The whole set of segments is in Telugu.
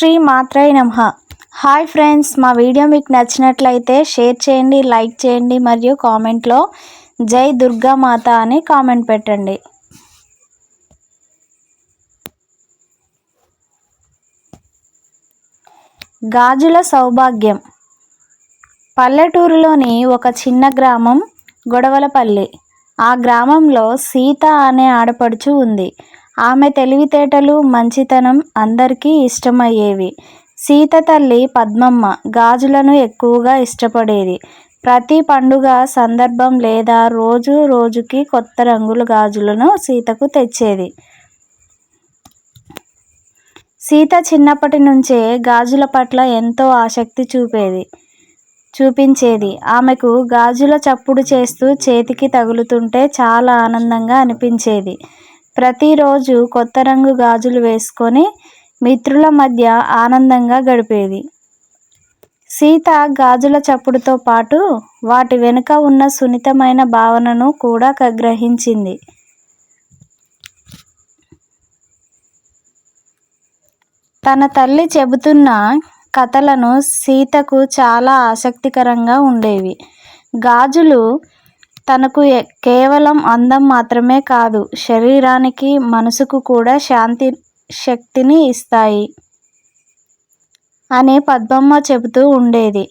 శ్రీ మాత్రై నమ. హాయ్ ఫ్రెండ్స్ మా వీడియో మీకు నచ్చినట్లయితే షేర్ చేయండి లైక్ చేయండి మరియు కామెంట్లో జై దుర్గా మాత అని కామెంట్ పెట్టండి. గాజుల సౌభాగ్యం. పల్లెటూరులోని ఒక చిన్న గ్రామం గొడవలపల్లి. ఆ గ్రామంలో సీత అనే ఆడపడుచు ఉంది. ఆమె తెలివితేటలు మంచితనం అందరికీ ఇష్టమయ్యేవి. సీత తల్లి పద్మమ్మ గాజులను ఎక్కువగా ఇష్టపడేది. ప్రతి పండుగ సందర్భం లేదా రోజు రోజుకి కొత్త రంగుల గాజులను సీతకు తెచ్చేది. సీత చిన్నప్పటి నుంచే గాజుల పట్ల ఎంతో ఆసక్తి చూపేది. చూపించేది. ఆమెకు గాజుల చప్పుడు చేస్తూ చేతికి తగులుతుంటే చాలా ఆనందంగా అనిపించేది. ప్రతిరోజు కొత్త రంగు గాజులు వేసుకొని మిత్రుల మధ్య ఆనందంగా గడిపేది. సీత గాజుల చప్పుడుతో పాటు వాటి వెనుక ఉన్న సున్నితమైన భావనను కూడా గ్రహించింది. తన తల్లి చెబుతున్న కథలను సీతకు చాలా ఆసక్తికరంగా ఉండేవి. గాజులు తనకు కేవలం అందం మాత్రమే కాదు శరీరానికి మనసుకు కూడా శాంతి శక్తిని ఇస్తాయి అని పద్మమ్మ చెబుతూ ఉండేది.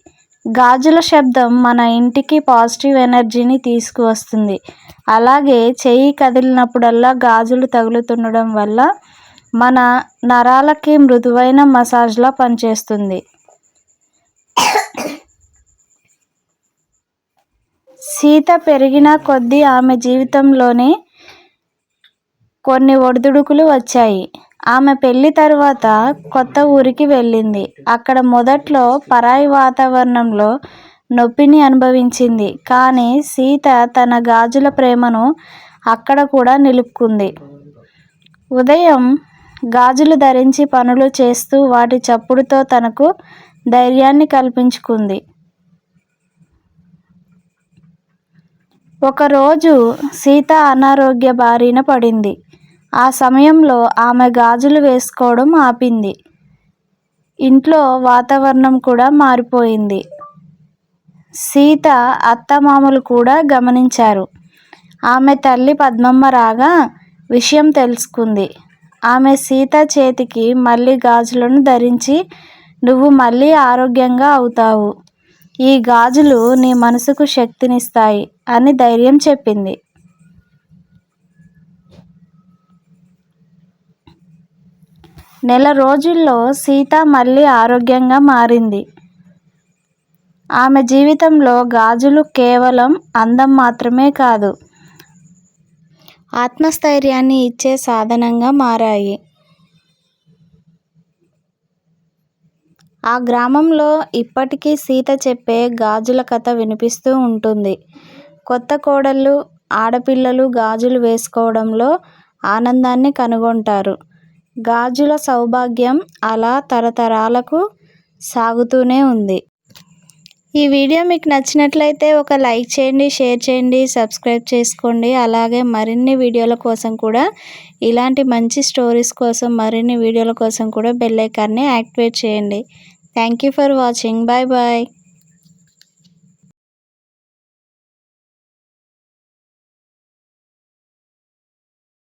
గాజుల శబ్దం మన ఇంటికి పాజిటివ్ ఎనర్జీని తీసుకువస్తుంది. అలాగే చెయ్యి కదిలినప్పుడల్లా గాజులు తగులుతుండడం వల్ల మన నరాలకి మృదువైన మసాజ్లా పనిచేస్తుంది. సీత పెరిగిన కొద్దీ ఆమె జీవితంలోనే కొన్ని ఒడిదుడుకులు వచ్చాయి. ఆమె పెళ్ళి తరువాత కొత్త ఊరికి వెళ్ళింది. అక్కడ మొదట్లో పరాయి వాతావరణంలో నొప్పిని అనుభవించింది. కానీ సీత తన గాజుల ప్రేమను అక్కడ కూడా నిలుపుకుంది. ఉదయం గాజులు ధరించి పనులు చేస్తూ వాటి చప్పుడుతో తనకు ధైర్యాన్ని కల్పించుకుంది. ఒకరోజు సీత అనారోగ్య బారిన పడింది. ఆ సమయంలో ఆమె గాజులు వేసుకోవడం ఆపింది. ఇంట్లో వాతావరణం కూడా మారిపోయింది. సీత అత్తమామలు కూడా గమనించారు. ఆమె తల్లి పద్మమ్మ రాగా విషయం తెలుసుకుంది. ఆమె సీత చేతికి మళ్ళీ గాజులను ధరించి నువ్వు మళ్ళీ ఆరోగ్యంగా అవుతావు. ఈ గాజులు నీ మనసుకు శక్తినిస్తాయి అని ధైర్యం చెప్పింది. నెల రోజుల్లో సీత మళ్ళీ ఆరోగ్యంగా మారింది. ఆమె జీవితంలో గాజులు కేవలం అందం మాత్రమే కాదు ఆత్మస్థైర్యాన్ని ఇచ్చే సాధనంగా మారాయి. ఆ గ్రామంలో ఇప్పటికీ సీత చెప్పే గాజుల కథ వినిపిస్తూ ఉంటుంది. కొత్త కోడళ్ళు ఆడపిల్లలు గాజులు వేసుకోవడంలో ఆనందాన్ని కనుగొంటారు. గాజుల సౌభాగ్యం అలా తరతరాలకు సాగుతూనే ఉంది. ఈ వీడియో మీకు నచ్చినట్లయితే ఒక లైక్ చేయండి షేర్ చేయండి సబ్స్క్రైబ్ చేసుకోండి. అలాగే మరిన్ని వీడియోల కోసం కూడా ఇలాంటి మంచి స్టోరీస్ కోసం మరిన్ని వీడియోల కోసం కూడా బెల్ ఐకాన్ని యాక్టివేట్ చేయండి. Thank you for watching bye bye